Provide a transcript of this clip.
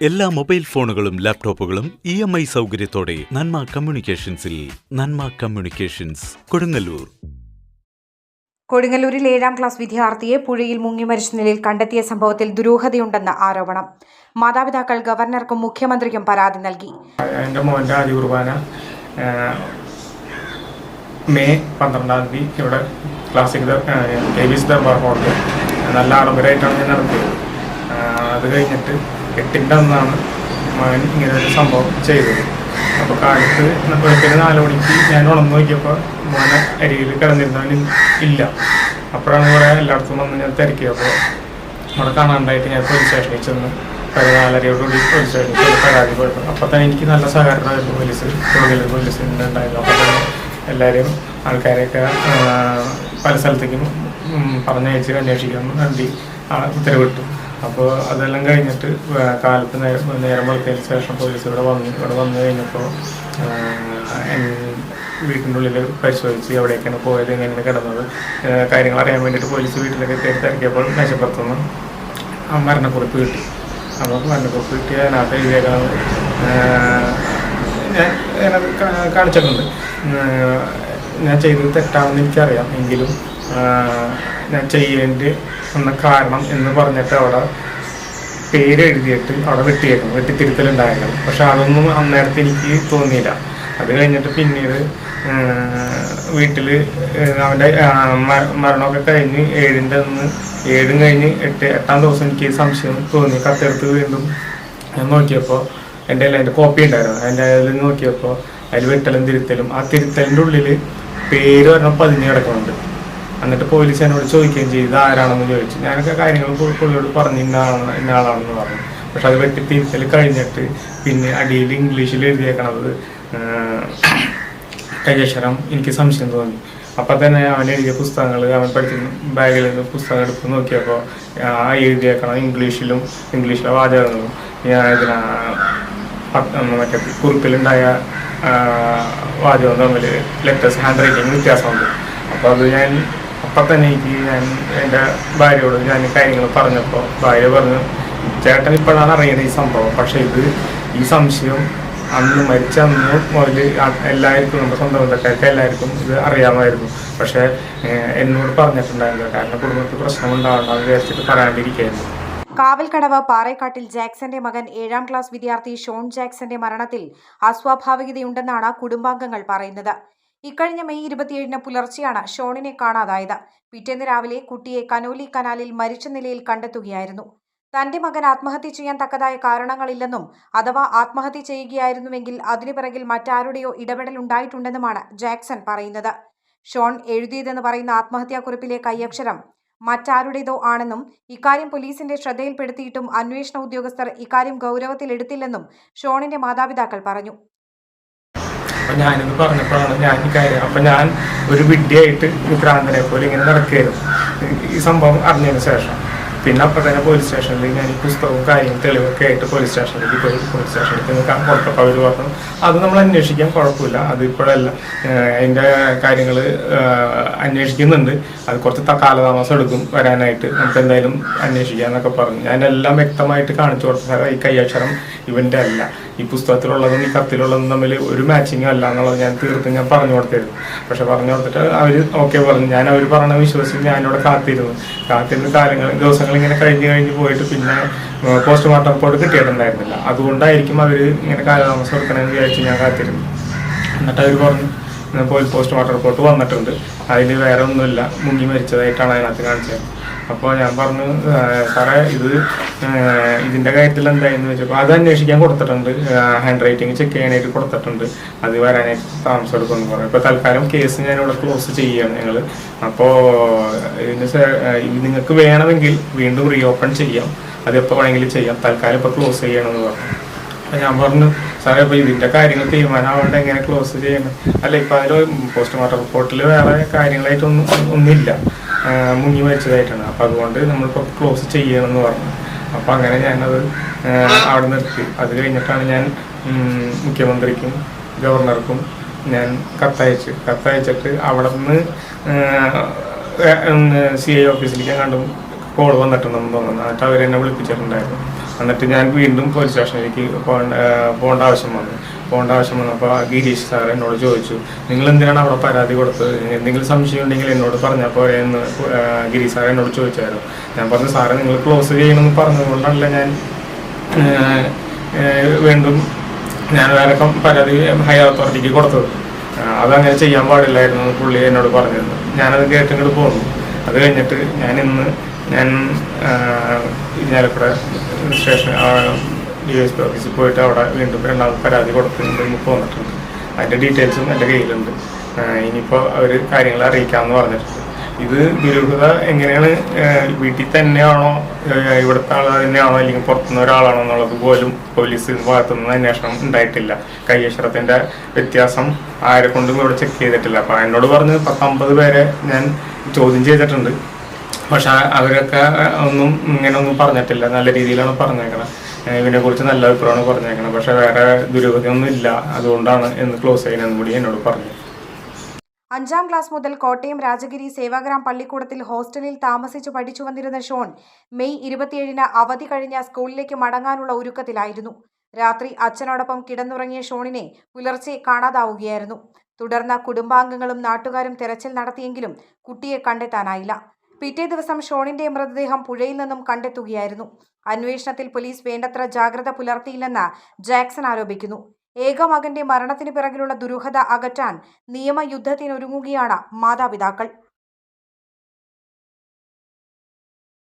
എല്ലാ മൊബൈൽ ഫോണുകളും ലാപ്ടോപ്പുകളും ഇ എം ഐ സൗകര്യത്തോടെ നന്മ കമ്മ്യൂണിക്കേഷൻസിൽ നന്മ കമ്മ്യൂണിക്കേഷൻസ് കൊടുങ്ങല്ലൂർ. കൊടുങ്ങല്ലൂരിൽ ഏഴാം ക്ലാസ് വിദ്യാർത്ഥിയെ പുഴയിൽ മുങ്ങി മരിച്ച നിലയിൽ കണ്ടെത്തിയ സംഭവത്തിൽ ദുരൂഹതയുണ്ടെന്ന് ആരോപണം. മാതാപിതാക്കൾ ഗവർണർക്കും മുഖ്യമന്ത്രിക്കും പരാതി നൽകി. എന്റെ മോന്റെ ആദ്യ കുർബാന ആ, മെയ് പന്ത്രണ്ടാം തീയതി ഇവിടെ ക്ലാസിക് ദർബാർ ഹോട്ടൽ നല്ല ആഡംബരമായിട്ടാണ് ഞാൻ നടത്തിയത്. അത് കഴിഞ്ഞിട്ട് എട്ടിന്റെ മകൻ ഇങ്ങനെ ഒരു സംഭവം ചെയ്തത്. അപ്പോൾ കാലത്ത് വെളുപ്പിന് നാല് മണിക്ക് ഞാൻ ഉണർന്നു നോക്കിയപ്പോൾ മോനെ അരിയിൽ കിടന്നിരുന്നാൽ ഇല്ല. അപ്പോഴാണ് ഇവിടെ എല്ലായിടത്തും വന്ന് ഞാൻ തിരക്കിയപ്പോൾ അവിടെ കാണാണ്ടായിട്ട് ഞാൻ പോലീസ് സ്റ്റേഷനിൽ ചെന്ന് പതിനാലരയോടുകൂടി നാലരയോടുകൂടി പോലീസ് സ്റ്റേഷനിൽ പരാതി കൊടുത്തു. അപ്പോൾ തന്നെ എനിക്ക് നല്ല സഹകരണമായിരുന്നു പോലീസ് കൂടുതൽ പോലീസ് ഉണ്ടായിരുന്നു. അപ്പോൾ തന്നെ എല്ലാവരും ആൾക്കാരെയൊക്കെ പല സ്ഥലത്തേക്കും പറഞ്ഞയച്ച് അന്വേഷിക്കാൻ വേണ്ടി ഉത്തരവിട്ടു. അപ്പോൾ അതെല്ലാം കഴിഞ്ഞിട്ട് കാലത്ത് നേരം വെളുത്തതിന് ശേഷം പോലീസ് ഇവിടെ വന്നു ഇവിടെ വന്നു കഴിഞ്ഞപ്പോൾ വീട്ടിന്റെ ഉള്ളിൽ പരിശോധിച്ച് എവിടേക്കാണ് പോയത് എങ്ങനെയാണ് കിടന്നത് കാര്യങ്ങൾ അറിയാൻ വേണ്ടിയിട്ട് പോലീസ് വീട്ടിലൊക്കെ തേടി തിരക്കിയപ്പോൾ ആ മരണക്കുറിപ്പ് കിട്ടി. അപ്പോൾ മരണക്കുറിപ്പ് കിട്ടി അതിനകത്ത് എഴുതിയേക്കാണ് ഞാൻ കാണിച്ചിട്ടുണ്ട്. ഞാൻ ചെയ്തത് തെറ്റാണെന്ന് എനിക്കറിയാം. എങ്കിലും ഞാൻ ചെയ്യേണ്ടി വന്ന കാരണം എന്ന് പറഞ്ഞിട്ട് അവിടെ പേര് എഴുതിയിട്ട് അവിടെ വെട്ടിയേക്കണം വെട്ടിത്തിരുത്തലുണ്ടായിരുന്നു. പക്ഷെ അതൊന്നും അന്നേരത്തെ എനിക്ക് തോന്നിയില്ല. അത് കഴിഞ്ഞിട്ട് പിന്നീട് വീട്ടിൽ അവന്റെ മരണമൊക്കെ കഴിഞ്ഞ് ഏഴിന്റെ അന്ന് ഏഴും കഴിഞ്ഞ് എട്ട് എട്ടാം ദിവസം എനിക്ക് സംശയം തോന്നി. കത്തെടുത്ത് വീണ്ടും ഞാൻ നോക്കിയപ്പോൾ എന്റെ അതിന്റെ കോപ്പി ഉണ്ടായിരുന്നു. അതിന്റെ അതിൽ നോക്കിയപ്പോൾ അതിൽ വെട്ടലും തിരുത്തലും. ആ തിരുത്തലിന്റെ ഉള്ളിൽ പേര് പറഞ്ഞാൽ പതിഞ്ഞ് കിടക്കുന്നുണ്ട്. എന്നിട്ട് പോലീസ് എന്നോട് ചോദിക്കുകയും ചെയ്തു ആരാണെന്ന് ചോദിച്ചു. ഞാനൊക്കെ കാര്യങ്ങൾ പുള്ളിയോട് പറഞ്ഞു ഇന്ന ആളാണ് ഇന്ന ആളാണെന്ന് പറഞ്ഞു. പക്ഷെ അത് വെട്ടി തിരുത്തൽ കഴിഞ്ഞിട്ട് പിന്നെ അടിയിൽ ഇംഗ്ലീഷിൽ എഴുതിയേക്കണത് കൈയക്ഷരം എനിക്ക് സംശയം തോന്നി. അപ്പം തന്നെ അവൻ എഴുതിയ പുസ്തകങ്ങൾ അവൻ പഠിച്ച ബാഗിൽ നിന്ന് പുസ്തകം എടുത്ത് നോക്കിയപ്പോൾ ആ എഴുതിയേക്കണം ഇംഗ്ലീഷിലും ഇംഗ്ലീഷിലെ വാചകങ്ങളും ഞാൻ ഇതിനാ മറ്റേ കുറിപ്പിലുണ്ടായ വാചകം തമ്മിൽ ലെറ്റേഴ്സ് ഹാൻഡ് റൈറ്റിംഗ് വ്യത്യാസമുണ്ട്. അപ്പോൾ അത് ഞാൻ അപ്പം തന്നെ എനിക്ക് ഞാൻ എന്റെ ഭാര്യയോട് ഞാൻ കാര്യങ്ങൾ പറഞ്ഞപ്പോൾ ഭാര്യ പറഞ്ഞു ചേട്ടൻ ഇപ്പോഴാണ് അറിയുന്നത് ഈ സംഭവം. പക്ഷേ ഇത് ഈ സംശയം അന്ന് മരിച്ച അന്ന് മുതൽ എല്ലാവർക്കും നമ്മുടെ സ്വന്തം ബന്ധക്കാർക്ക് എല്ലാവർക്കും ഇത് അറിയാമായിരുന്നു. പക്ഷേ എന്നോട് പറഞ്ഞിട്ടുണ്ടായിരുന്നു. കാരണം കുടുംബത്തിൽ പ്രശ്നം ഉണ്ടാവണ്ടെന്ന് വിചാരിച്ചിട്ട് പറയാണ്ടിരിക്കുകയായിരുന്നു. കാവൽക്കടവ് പാറേക്കാട്ടിൽ ജാക്സന്റെ മകൻ ഏഴാം ക്ലാസ് വിദ്യാർത്ഥി ഷോൺ ജാക്സന്റെ മരണത്തിൽ അസ്വാഭാവികതയുണ്ടെന്നാണ് കുടുംബാംഗങ്ങൾ പറയുന്നത്. ഇക്കഴിഞ്ഞ മെയ് ഇരുപത്തിയേഴിന് പുലർച്ചെയാണ് ഷോണിനെ കാണാതായത്. പിറ്റേന്ന് രാവിലെ കുട്ടിയെ കനോലി കനാലിൽ മരിച്ച നിലയിൽ കണ്ടെത്തുകയായിരുന്നു. തന്റെ മകൻ ആത്മഹത്യ ചെയ്യാൻ തക്കതായ കാരണങ്ങളില്ലെന്നും അഥവാ ആത്മഹത്യ ചെയ്യുകയായിരുന്നുവെങ്കിൽ അതിനു പിറകിൽ മറ്റാരുടെയോ ഇടപെടൽ ഉണ്ടായിട്ടുണ്ടെന്നുമാണ് ജാക്സൺ പറയുന്നത്. ഷോൺ എഴുതിയതെന്ന് പറയുന്ന ആത്മഹത്യാക്കുറിപ്പിലെ കൈയക്ഷരം മറ്റാരുടേതോ ആണെന്നും ഇക്കാര്യം പോലീസിന്റെ ശ്രദ്ധയിൽപ്പെടുത്തിയിട്ടും അന്വേഷണ ഉദ്യോഗസ്ഥർ ഇക്കാര്യം ഗൗരവത്തിലെടുത്തില്ലെന്നും ഷോണിന്റെ മാതാപിതാക്കൾ പറഞ്ഞു. അപ്പം ഞാനിത് പറഞ്ഞപ്പോഴാണ് ഞാൻ ഈ കാര്യം. അപ്പം ഞാൻ ഒരു വിഡ്ഢിയായിട്ട് ഭ്രാന്തനെ പോലെ ഇങ്ങനെ നടക്കുകയായിരുന്നു. ഈ സംഭവം അറിഞ്ഞതിന് ശേഷം. പിന്നെ അപ്പം തന്നെ പോലീസ് സ്റ്റേഷനിൽ ഞാൻ ഈ പുസ്തകവും കാര്യവും തെളിവൊക്കെ ആയിട്ട് പോലീസ് സ്റ്റേഷനിലേക്ക് പോയി. പോലീസ് സ്റ്റേഷനിലേക്ക് കൊടുത്തപ്പോൾ അവർ പറഞ്ഞു അത് നമ്മൾ അന്വേഷിക്കാൻ കുഴപ്പമില്ല. അത് ഇപ്പോഴല്ല. അതിന്റെ കാര്യങ്ങൾ അന്വേഷിക്കുന്നുണ്ട്. അത് കുറച്ച് കാലതാമസം എടുക്കും വരാനായിട്ട്. നമുക്ക് എന്തായാലും അന്വേഷിക്കാം എന്നൊക്കെ പറഞ്ഞു. ഞാനെല്ലാം വ്യക്തമായിട്ട് കാണിച്ചു കൊടുത്ത. ഈ കൈയക്ഷരം ഇവന്റെ അല്ല. ഈ പുസ്തകത്തിലുള്ളതും ഈ കത്തിലുള്ളതും തമ്മിൽ ഒരു മാച്ചിങ് അല്ല എന്നുള്ളത് ഞാൻ തീർത്തും ഞാൻ പറഞ്ഞു കൊടുത്തിരുന്നു. പക്ഷെ പറഞ്ഞു കൊടുത്തിട്ട് അവർ ഓക്കെ പറഞ്ഞു. ഞാൻ അവർ പറഞ്ഞ വിശ്വസിച്ച് ഞാനിവിടെ കാത്തിരുന്നു. കാത്തിരുന്ന് കാലങ്ങൾ ദിവസങ്ങൾ ഇങ്ങനെ കഴിഞ്ഞ് കഴിഞ്ഞ് പോയിട്ട് പിന്നെ പോസ്റ്റ്മോർട്ടം റിപ്പോർട്ട് കിട്ടിയിട്ടുണ്ടായിരുന്നില്ല. അതുകൊണ്ടായിരിക്കും അവർ ഇങ്ങനെ കാലതാമസം എടുക്കണമെന്ന് വിചാരിച്ച് ഞാൻ കാത്തിരുന്നു. എന്നിട്ട് അവർ പറഞ്ഞു പോസ്റ്റ്മോർട്ടം റിപ്പോർട്ട് വന്നിട്ടുണ്ട്. അതിൽ വേറെ ഒന്നുമില്ല. മുങ്ങി മരിച്ചതായിട്ടാണ് അതിനകത്ത് കാണിച്ചത്. അപ്പോൾ ഞാൻ പറഞ്ഞു "ആ, സാറേ ഇത് ഇതിന്റെ കാര്യത്തിൽ എന്തായെന്ന് വെച്ചപ്പോൾ അത് അന്വേഷിക്കാൻ കൊടുത്തിട്ടുണ്ട്. ഹാൻഡ് റൈറ്റിംഗ് ചെക്ക് ചെയ്യാനായിട്ട് കൊടുത്തിട്ടുണ്ട്. അത് വരാനായിട്ട് താമസം എടുക്കുമെന്ന് പറഞ്ഞു. ഇപ്പോൾ തൽക്കാലം കേസ് ഞാനിവിടെ ക്ലോസ് ചെയ്യുകയാണ് ഞങ്ങൾ അപ്പോൾ ഇതിന് നിങ്ങൾക്ക് വേണമെങ്കിൽ വീണ്ടും റീ ഓപ്പൺ ചെയ്യാം. അത് എപ്പോൾ വേണമെങ്കിലും ചെയ്യാം. തൽക്കാലം ഇപ്പോൾ ക്ലോസ് ചെയ്യണമെന്ന് പറഞ്ഞു. ഞാൻ പറഞ്ഞു സാറേ അപ്പൊ ഇതിന്റെ കാര്യങ്ങൾ തീരുമാനമാവേണ്ട? എങ്ങനെ ക്ലോസ് ചെയ്യണം? അല്ല ഇപ്പൊ അതിൽ പോസ്റ്റ്മോർട്ടം റിപ്പോർട്ടിൽ വേറെ കാര്യങ്ങളായിട്ടൊന്നും ഒന്നുമില്ല മുങ്ങി മരിച്ചതായിട്ടാണ്. അപ്പൊ അതുകൊണ്ട് നമ്മളിപ്പോ ക്ലോസ് ചെയ്യണം എന്ന് പറഞ്ഞു. അപ്പൊ അങ്ങനെ ഞാനത് അവിടെ നിർത്തി. അത് കഴിഞ്ഞിട്ടാണ് ഞാൻ മുഖ്യമന്ത്രിക്കും ഗവർണർക്കും ഞാൻ കത്തയച്ച്. കത്തയച്ചിട്ട് അവിടെ നിന്ന് സി ഐ ഓഫീസിലേക്ക് കണ്ടും കോൾ വന്നിട്ടുണ്ടെന്ന് തോന്നുന്നു. എന്നിട്ട് അവരെന്നെ വിളിപ്പിച്ചിട്ടുണ്ടായിരുന്നു. എന്നിട്ട് ഞാൻ വീണ്ടും പോലീസ് സ്റ്റേഷനിലേക്ക് പോകേണ്ട ആവശ്യം വന്നു. പോകേണ്ട ആവശ്യം വന്നപ്പോൾ ഗിരീഷ് സാർ എന്നോട് ചോദിച്ചു നിങ്ങൾ എന്തിനാണ് അവിടെ പരാതി കൊടുത്തത്? എന്തെങ്കിലും സംശയം ഉണ്ടെങ്കിൽ എന്നോട് പറഞ്ഞാൽ പോരെ എന്ന് ഗിരീഷ് സാർ എന്നോട് ചോദിച്ചായിരുന്നു. ഞാൻ പറഞ്ഞു സാറേ നിങ്ങൾ ക്ലോസ് ചെയ്യണമെന്ന് പറഞ്ഞതുകൊണ്ടല്ല ഞാൻ വീണ്ടും ഞാൻ വേറെ പരാതി ഹയർ അതോറിറ്റിക്ക് കൊടുത്തത്. അതങ്ങനെ ചെയ്യാൻ പാടില്ലായിരുന്നു പുള്ളി എന്നോട് പറഞ്ഞിരുന്നു. ഞാനത് കേട്ടിങ്ങോട്ട് പോന്നു. അത് കഴിഞ്ഞിട്ട് ഞാൻ ഇന്ന് ഞാൻ Irinjalakuda station D S P ഓഫീസിൽ പോയിട്ട് അവിടെ വീണ്ടും രണ്ടാമത് പരാതി കൊടുത്തിട്ടുണ്ട് മുപ്പ് വന്നിട്ടുണ്ട്. അതിന്റെ ഡീറ്റെയിൽസും എന്റെ കയ്യിലുണ്ട്. ഇനിയിപ്പോൾ അവർ കാര്യങ്ങൾ അറിയിക്കാമെന്ന് പറഞ്ഞിട്ടുണ്ട്. ഇത് ദുരൂഹത എങ്ങനെയാണ് വീട്ടിൽ തന്നെയാണോ ഇവിടുത്തെ ആൾ തന്നെയാണോ അല്ലെങ്കിൽ പുറത്തുനിന്ന് ഒരാളാണോ എന്നുള്ളത് പോലും പോലീസ് ഭാഗത്തുനിന്ന് അന്വേഷണം ഉണ്ടായിട്ടില്ല. കയ്യക്ഷരത്തിന്റെ വ്യത്യാസം ആരെ കൊണ്ടും ഇവിടെ ചെക്ക് ചെയ്തിട്ടില്ല. അപ്പം എന്നോട് പറഞ്ഞ് പത്തമ്പത് പേരെ ഞാൻ ചോദ്യം ചെയ്തിട്ടുണ്ട്. പക്ഷെ അവരൊക്കെ ഒന്നും ഇങ്ങനെ ഒന്നും പറഞ്ഞിട്ടില്ല. നല്ല രീതിയിലാണ് പറഞ്ഞേക്കണത് ഇതിനെ കുറിച്ച് നല്ല അഭിപ്രായമാണ് പറഞ്ഞേക്കണത് പക്ഷെ വേറെ ദുരൂഹതയൊന്നും ഇല്ല. അതുകൊണ്ടാണ് എന്ന് ക്ലോസ് ചെയ്യുന്നതെന്ന് കൂടി എന്നോട് പറഞ്ഞു അഞ്ചാം ക്ലാസ് മുതൽ കോട്ടയം രാജഗിരി സേവാഗ്രാം പള്ളിക്കൂടത്തിൽ ഹോസ്റ്റലിൽ താമസിച്ചു പഠിച്ചു വന്നിരുന്ന ഷോൺ മെയ് ഇരുപത്തിയേഴിന് അവധി കഴിഞ്ഞ സ്കൂളിലേക്ക് മടങ്ങാനുള്ള ഒരുക്കത്തിലായിരുന്നു. രാത്രി അച്ഛനോടൊപ്പം കിടന്നുറങ്ങിയ ഷോണിനെ പുലർച്ചെ കാണാതാവുകയായിരുന്നു. തുടർന്ന് കുടുംബാംഗങ്ങളും നാട്ടുകാരും തെരച്ചിൽ നടത്തിയെങ്കിലും കുട്ടിയെ കണ്ടെത്താനായില്ല. പിറ്റേ ദിവസം ഷോണിന്റെ മൃതദേഹം പുഴയിൽ നിന്നും കണ്ടെത്തുകയായിരുന്നു. അന്വേഷണത്തിൽ പോലീസ് വേണ്ടത്ര ജാഗ്രത പുലർത്തിയില്ലെന്ന് ജാക്സൺ ആരോപിക്കുന്നു. ഏക മകന്റെ മരണത്തിന് പിറകിലുള്ള ദുരൂഹത അകറ്റാൻ നിയമയുദ്ധത്തിനൊരുങ്ങുകയാണ് മാതാപിതാക്കൾ.